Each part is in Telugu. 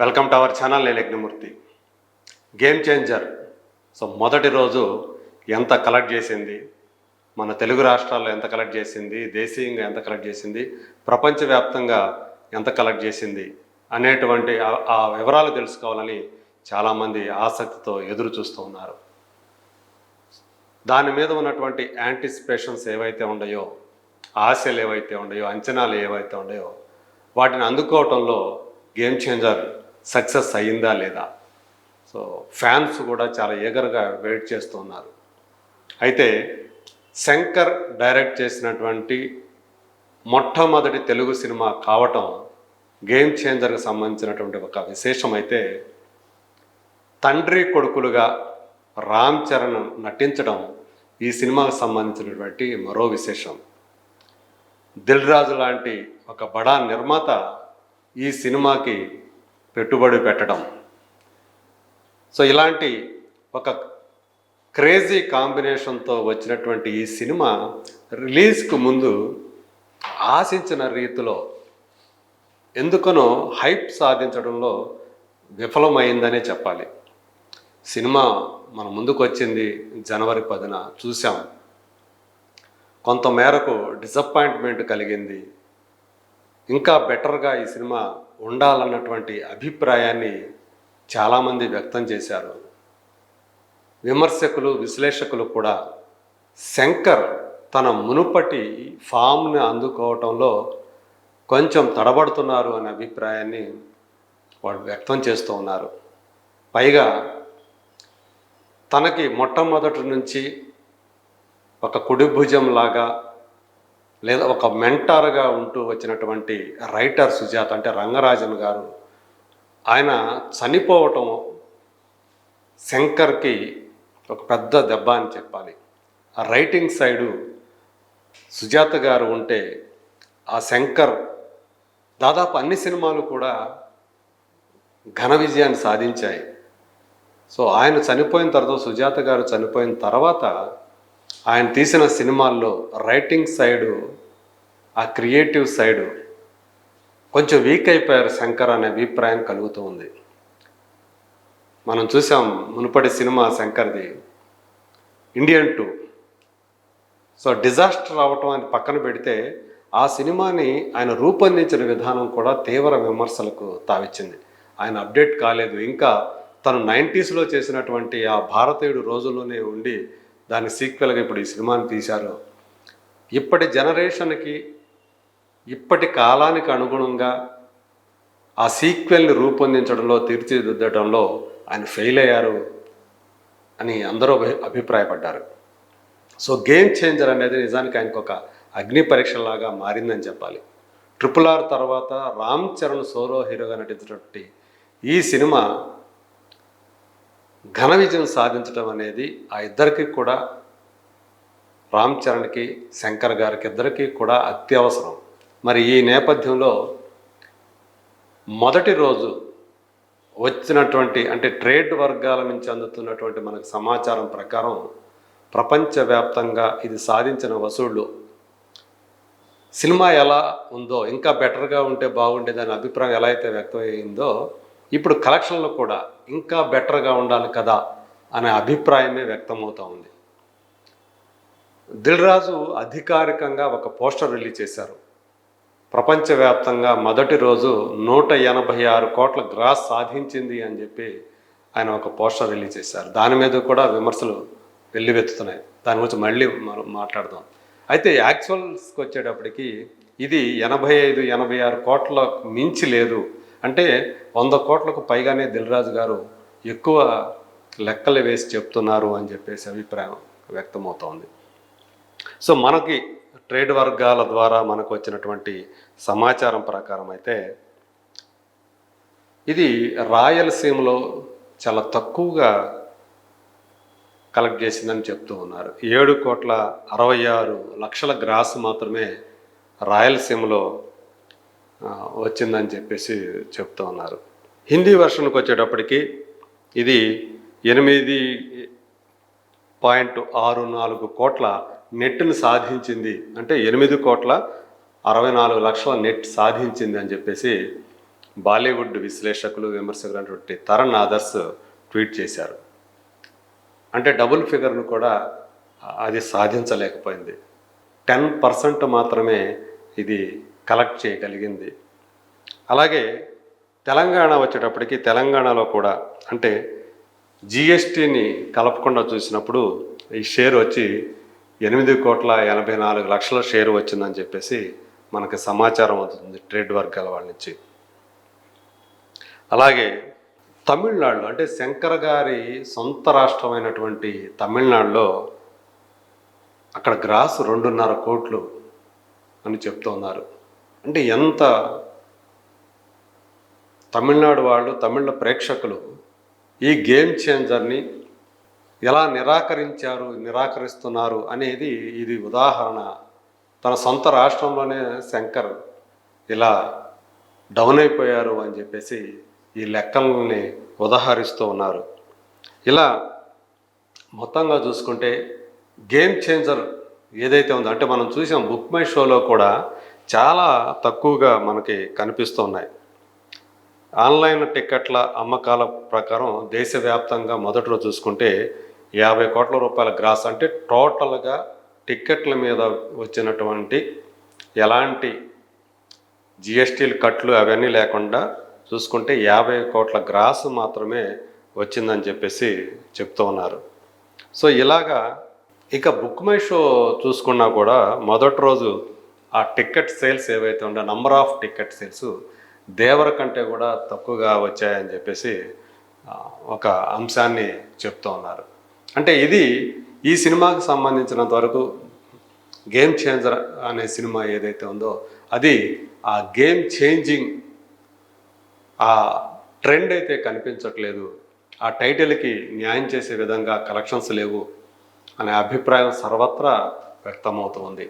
వెల్కమ్ టు అవర్ ఛానల్ నేను యజ్ఞమూర్తి. గేమ్ చేంజర్ సో మొదటి రోజు ఎంత కలెక్ట్ చేసింది? మన తెలుగు రాష్ట్రాల్లో ఎంత కలెక్ట్ చేసింది? దేశీయంగా ఎంత కలెక్ట్ చేసింది? ప్రపంచవ్యాప్తంగా ఎంత కలెక్ట్ చేసింది? అనేటువంటి ఆ- వివరాలు తెలుసుకోవాలని చాలామంది ఆసక్తితో ఎదురు చూస్తూ ఉన్నారు. దాని మీద ఉన్నటువంటి యాంటిసిపేషన్స్ ఏవైతే ఉన్నాయో ఆశలు ఏవైతే ఉన్నాయో అంచనాలు ఏవైతే ఉన్నాయో వాటిని అందుకోవటంలో గేమ్ చేంజర్ సక్సెస్ అయ్యిందా లేదా? సో ఫ్యాన్స్ కూడా చాలా ఏగర్గా వెయిట్ చేస్తున్నారు. అయితే శంకర్ డైరెక్ట్ చేసినటువంటి మొట్టమొదటి తెలుగు సినిమా కావటం గేమ్ చేంజర్కి సంబంధించినటువంటి ఒక విశేషం అయితే తండ్రి కొడుకులుగా రామ్ చరణ్ నటించడం ఈ సినిమాకు సంబంధించినటువంటి మరో విశేషం. దిల్ రాజు లాంటి ఒక బడా నిర్మాత ఈ సినిమాకి పెట్టుబడి పెట్టడం. సో ఇలాంటి ఒక క్రేజీ కాంబినేషన్తో వచ్చినటువంటి ఈ సినిమా రిలీజ్కు ముందు ఆశించిన రీతిలో ఎందుకనో హైప్ సాధించడంలో విఫలమైందనే చెప్పాలి. సినిమా మన ముందుకు వచ్చింది జనవరి పదిన చూసాం కొంత మేరకు డిసప్పాయింట్మెంట్ కలిగింది. ఇంకా బెటర్గా ఈ సినిమా ఉండాలన్నటువంటి అభిప్రాయాన్ని చాలామంది వ్యక్తం చేశారు. విమర్శకులు విశ్లేషకులు కూడా శంకర్ తన మునుపటి ఫామ్ని అందుకోవటంలో కొంచెం తడబడుతున్నారు అనే అభిప్రాయాన్ని వాళ్ళు వ్యక్తం చేస్తూ ఉన్నారు. పైగా తనకి మొట్టమొదటి నుంచి ఒక కుడి భుజం లాగా లేదా ఒక మెంటార్గా ఉంటూ వచ్చినటువంటి రైటర్ సుజాత అంటే రంగరాజన్ గారు ఆయన చనిపోవటం శంకర్కి ఒక పెద్ద దెబ్బ అని చెప్పాలి. ఆ రైటింగ్ సైడు సుజాత గారు ఉంటే ఆ శంకర్ దాదాపు అన్ని సినిమాలు కూడా ఘన విజయాన్ని సాధించాయి. సో ఆయన చనిపోయిన తర్వాత సుజాత గారు చనిపోయిన తర్వాత ఆయన తీసిన సినిమాల్లో రైటింగ్ సైడు ఆ క్రియేటివ్ సైడు కొంచెం వీక్ అయిపోయారు శంకర్ అనే అభిప్రాయం కలుగుతూ ఉంది. మనం చూసాం మునుపటి సినిమా శంకర్ది ఇండియన్ టూ సో డిజాస్టర్ అవటం అని పక్కన పెడితే ఆ సినిమాని ఆయన రూపొందించిన విధానం కూడా తీవ్ర విమర్శలకు తావిచ్చింది. ఆయన అప్డేట్ కాలేదు. ఇంకా తను నైంటీస్లో చేసినటువంటి ఆ భారతీయుడు రోజుల్లోనే ఉండి దాని సీక్వెల్గా ఇప్పుడు ఈ సినిమాని తీశారు. ఇప్పటి జనరేషన్కి ఇప్పటి కాలానికి అనుగుణంగా ఆ సీక్వెల్ని రూపొందించడంలో తీర్చిదిద్దడంలో ఆయన ఫెయిల్ అయ్యారు అని అందరూ అభి- అభిప్రాయపడ్డారు. సో గేమ్ చేంజర్ అనేది నిజానికి ఆయనకు ఒక అగ్ని పరీక్షలాగా మారిందని చెప్పాలి. ట్రిపుల్ ఆర్ తర్వాత రామ్ చరణ్ సోలో హీరోగా నటించినటువంటి ఈ సినిమా ఘన విజయం సాధించడం అనేది ఆ ఇద్దరికి కూడా రామ్ చరణ్కి శంకర్ గారికి ఇద్దరికి కూడా అత్యవసరం. మరి ఈ నేపథ్యంలో మొదటి రోజు వచ్చినటువంటి అంటే ట్రేడ్ వర్గాల నుంచి అందుతున్నటువంటి మనకు సమాచారం ప్రకారం ప్రపంచవ్యాప్తంగా ఇది సాధించిన వసూళ్ళు సినిమా ఎలా ఉందో ఇంకా బెటర్గా ఉంటే బాగుండేదనే అభిప్రాయం ఎలా అయితే వ్యక్తమైందో ఇప్పుడు కలెక్షన్లో కూడా ఇంకా బెటర్గా ఉండాలి కదా అనే అభిప్రాయమే వ్యక్తమవుతూ ఉంది. దిల్ రాజు అధికారికంగా ఒక పోస్టర్ రిలీజ్ చేశారు. ప్రపంచవ్యాప్తంగా మొదటి రోజు నూట ఎనభై ఆరు కోట్ల గ్రాస్ సాధించింది అని చెప్పి ఆయన ఒక పోస్టర్ రిలీజ్ చేశారు. దాని మీద కూడా విమర్శలు వెల్లువెత్తుతున్నాయి. దాని గురించి మళ్ళీ మనం మాట్లాడదాం. అయితే యాక్చువల్స్కి వచ్చేటప్పటికి ఇది ఎనభై ఐదు ఎనభై ఆరు కోట్ల మించి లేదు. అంటే వంద కోట్లకు పైగానే దిల్రాజు గారు ఎక్కువ లెక్కలు వేసి చెప్తున్నారు అని చెప్పేసి అభిప్రాయం వ్యక్తమవుతోంది. సో మనకి ట్రేడ్ వర్గాల ద్వారా మనకు వచ్చినటువంటి సమాచారం ప్రకారం అయితే ఇది రాయలసీమలో చాలా తక్కువగా కలెక్ట్ చేసిందని చెప్తూ ఉన్నారు. ఏడు కోట్ల అరవై ఆరు లక్షల గ్రాస్ మాత్రమే రాయలసీమలో వచ్చిందని చెప్పేసి చెప్తూ ఉన్నారు. హిందీ వర్షన్కి వచ్చేటప్పటికి ఇది ఎనిమిది పాయింట్ ఆరు నాలుగు కోట్ల నెట్ను సాధించింది. అంటే ఎనిమిది కోట్ల అరవై నాలుగు లక్షల నెట్ సాధించింది అని చెప్పేసి బాలీవుడ్ విశ్లేషకులు విమర్శకులు అటువంటి తరణ్ ఆదర్స్ ట్వీట్ చేశారు. అంటే డబుల్ ఫిగర్ను కూడా అది సాధించలేకపోయింది. టెన్ పర్సెంట్ మాత్రమే ఇది కలెక్ట్ చేయగలిగింది. అలాగే తెలంగాణ వచ్చేటప్పటికి తెలంగాణలో కూడా అంటే జిఎస్టిని కలపకుండా చూసినప్పుడు ఈ షేర్ వచ్చి ఎనిమిది కోట్ల ఎనభై నాలుగు లక్షల షేర్ వచ్చిందని చెప్పేసి మనకి సమాచారం అవుతుంది ట్రేడ్ వర్గాల వాళ్ళ నుంచి. అలాగే తమిళనాడులో అంటే శంకర్ గారి సొంత రాష్ట్రమైనటువంటి తమిళనాడులో అక్కడ గ్రాస్ రెండున్నర కోట్లు అని చెప్తూ ఉన్నారు అంటే ఎంత తమిళనాడు వాళ్ళు తమిళ ప్రేక్షకులు ఈ గేమ్ చేంజర్ని ఎలా నిరాకరించారు నిరాకరిస్తున్నారు అనేది ఇది ఉదాహరణ. తన సొంత రాష్ట్రంలోనే శంకర్ ఇలా డౌన్ అయిపోయారు అని చెప్పేసి ఈ లెక్కల్ని ఉదాహరిస్తూ ఉన్నారు. ఇలా మొత్తంగా చూసుకుంటే గేమ్ చేంజర్ ఏదైతే ఉందో అంటే మనం చూసాం బుక్ మై షోలో కూడా చాలా తక్కువగా మనకి కనిపిస్తున్నాయి. ఆన్లైన్ టికెట్ల అమ్మకాల ప్రకారం దేశవ్యాప్తంగా మొదట్లో చూసుకుంటే యాభై కోట్ల రూపాయల గ్రాస్ అంటే టోటల్గా టిక్కెట్ల మీద వచ్చినటువంటి ఎలాంటి జిఎస్టీలు కట్లు అవన్నీ లేకుండా చూసుకుంటే యాభై కోట్ల గ్రాస్ మాత్రమే వచ్చిందని చెప్పేసి చెప్తూ ఉన్నారు. సో ఇలాగా ఇక బుక్ మై షో చూసుకున్నా కూడా మొదటి రోజు ఆ టికెట్ సేల్స్ ఏవైతే ఉండే number of ticket sales Devara కంటే కూడా తక్కువగా వచ్చాయని చెప్పేసి ఒక అంశాన్ని చెప్తూ ఉన్నారు. అంటే ఇది ఈ సినిమాకి సంబంధించినంత వరకు గేమ్ చేంజర్ అనే సినిమా ఏదైతే ఉందో అది ఆ గేమ్ చేంజింగ్ ఆ ట్రెండ్ అయితే కనిపించట్లేదు. ఆ టైటిల్కి న్యాయం చేసే విధంగా కలెక్షన్స్ లేవు అనే అభిప్రాయం సర్వత్రా వ్యక్తమవుతుంది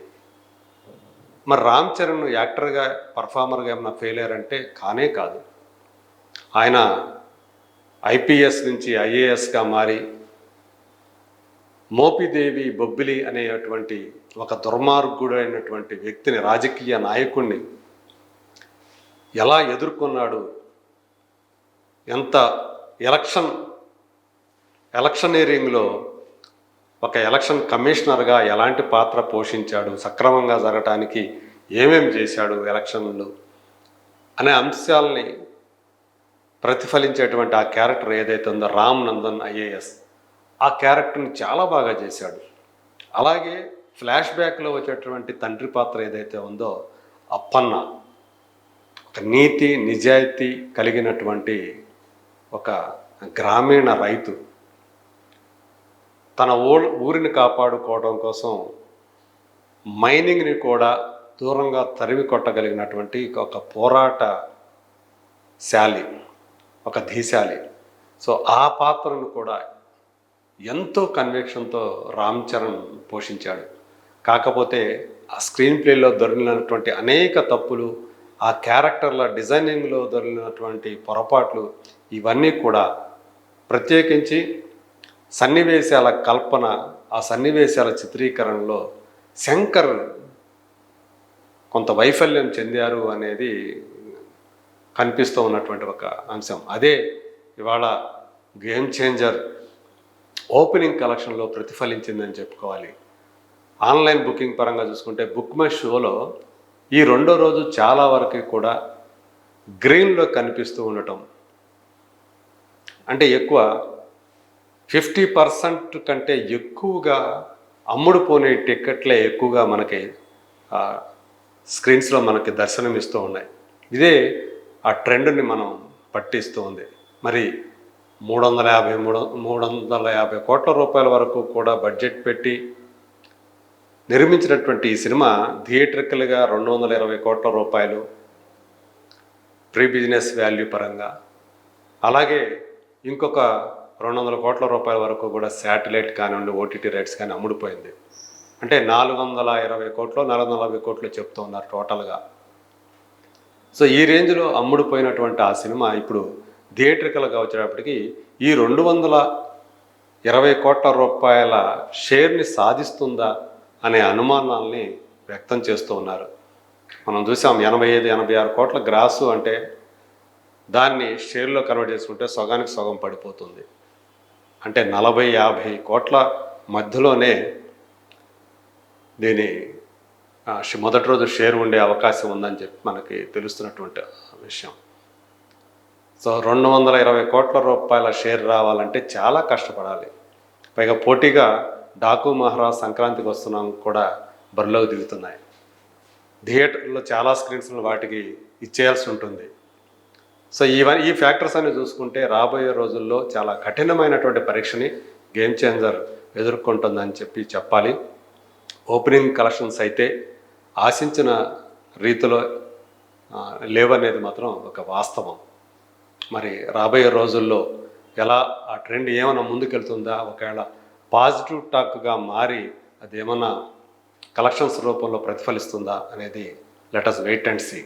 మరి రామ్ చరణ్ యాక్టర్గా పర్ఫార్మర్గా ఏమైనా ఫెయిల్ అయ్యారంటే కానే కాదు. ఆయన ఐపీఎస్ నుంచి ఐఏఎస్గా మారి మోపిదేవి బొబ్బిలి అనేటువంటి ఒక దుర్మార్గుడైనటువంటి వ్యక్తిని రాజకీయ నాయకుణ్ణి ఎలా ఎదుర్కొన్నాడు? ఎంత ఎలక్షన్ ఎలక్షనీరింగ్లో ఒక ఎలక్షన్ కమిషనర్గా ఎలాంటి పాత్ర పోషించాడు సక్రమంగా జరగటానికి ఏమేం చేశాడు ఎలక్షన్లు అనే అంశాలని ప్రతిఫలించేటువంటి ఆ క్యారెక్టర్ ఏదైతే ఉందో రామ్ నందన్ ఐఏఎస్ ఆ క్యారెక్టర్ని చాలా బాగా చేశాడు. అలాగే ఫ్లాష్ బ్యాక్లో వచ్చేటువంటి తండ్రి పాత్ర ఏదైతే ఉందో అప్పన్న ఒక నీతి నిజాయితీ కలిగినటువంటి ఒక గ్రామీణ రైతు. తన ఊ ఊరిని కాపాడుకోవడం కోసం మైనింగ్ని కూడా దూరంగా తరిమి కొట్టగలిగినటువంటి ఒక పోరాట శాలి ఒక ధీశాలి. సో ఆ పాత్రను కూడా ఎంతో కన్వెక్షన్తో రామ్ చరణ్ పోషించాడు. కాకపోతే ఆ స్క్రీన్ ప్లేలో దొరికినటువంటి అనేక తప్పులు ఆ క్యారెక్టర్ల డిజైనింగ్లో దొరికినటువంటి పొరపాట్లు ఇవన్నీ కూడా ప్రత్యేకించి సన్నివేశాల కల్పన ఆ సన్నివేశాల చిత్రీకరణలో శంకర్ కొంత వైఫల్యం చెందారు అనేది కనిపిస్తూ ఉన్నటువంటి ఒక అంశం. అదే ఇవాళ గేమ్ చేంజర్ ఓపెనింగ్ కలెక్షన్లో ప్రతిఫలించిందని చెప్పుకోవాలి. ఆన్లైన్ బుకింగ్ పరంగా చూసుకుంటే బుక్ మై షోలో ఈ రెండో రోజు చాలా వరకు కూడా గ్రీన్లో కనిపిస్తూ ఉండటం. అంటే ఎక్కువ ఫిఫ్టీ పర్సెంట్ కంటే ఎక్కువగా అమ్ముడుపోనే టిక్కెట్లే ఎక్కువగా మనకి స్క్రీన్స్లో మనకి దర్శనం ఇస్తూ ఉన్నాయి. ఇదే ఆ ట్రెండ్ని మనం పట్టిస్తూ ఉంది. మరి మూడు వందల యాభై మూడు మూడు వందల యాభై కోట్ల రూపాయల వరకు కూడా బడ్జెట్ పెట్టి నిర్మించినటువంటి ఈ సినిమా థియేట్రికల్గా రెండు వందల ఇరవై కోట్ల రూపాయలు ప్రీ బిజినెస్ వాల్యూ పరంగా. అలాగే ఇంకొక రెండు వందల కోట్ల రూపాయల వరకు కూడా శాటిలైట్ కానివ్వండి ఓటీటీ రైట్స్ కానీ అమ్ముడుపోయింది. అంటే నాలుగు వందల ఇరవై కోట్లు నాలుగు వందల నలభై కోట్లు చెప్తూ ఉన్నారు టోటల్గా. సో ఈ రేంజ్లో అమ్ముడుపోయినటువంటి ఆ సినిమా ఇప్పుడు థియేట్రికల్గా వచ్చేటప్పటికి ఈ రెండు వందల ఇరవై కోట్ల రూపాయల షేర్ని సాధిస్తుందా అనే అనుమానాల్ని వ్యక్తం చేస్తూ ఉన్నారు. మనం చూసాం ఎనభై ఐదు ఎనభై ఆరు కోట్ల గ్రాసు అంటే దాన్ని షేర్లో కన్వర్ట్ చేసుకుంటే సగానికి సగం పడిపోతుంది. అంటే నలభై యాభై కోట్ల మధ్యలోనే దీని మొదటి రోజు షేర్ ఉండే అవకాశం ఉందని చెప్పి మనకి తెలుస్తున్నటువంటి విషయం. సో రెండు వందల ఇరవై కోట్ల రూపాయల షేర్ రావాలంటే చాలా కష్టపడాలి. పైగా పోటీగా డాకు మహారాజ్ సంక్రాంతికి వస్తున్నాం కూడా బరిలోకి దిగుతున్నాయి. థియేటర్లో చాలా స్క్రీన్స్లో వాటికి ఇచ్చేయాల్సి ఉంటుంది. సో ఇవన్నీ ఈ ఫ్యాక్టర్స్ అన్ని చూసుకుంటే రాబోయే రోజుల్లో చాలా కఠినమైనటువంటి పరీక్షని గేమ్ చేంజర్ ఎదుర్కొంటుందని చెప్పి చెప్పాలి. ఓపెనింగ్ కలెక్షన్స్ అయితే ఆశించిన రీతిలో లేవనేది మాత్రం ఒక వాస్తవం. మరి రాబోయే రోజుల్లో ఎలా ఆ ట్రెండ్ ఏమైనా ముందుకెళ్తుందా? ఒకవేళ పాజిటివ్ టాక్గా మారి అది ఏమన్నా కలెక్షన్స్ రూపంలో ప్రతిఫలిస్తుందా అనేది లెటస్ వెయిట్ అండ్ సీ.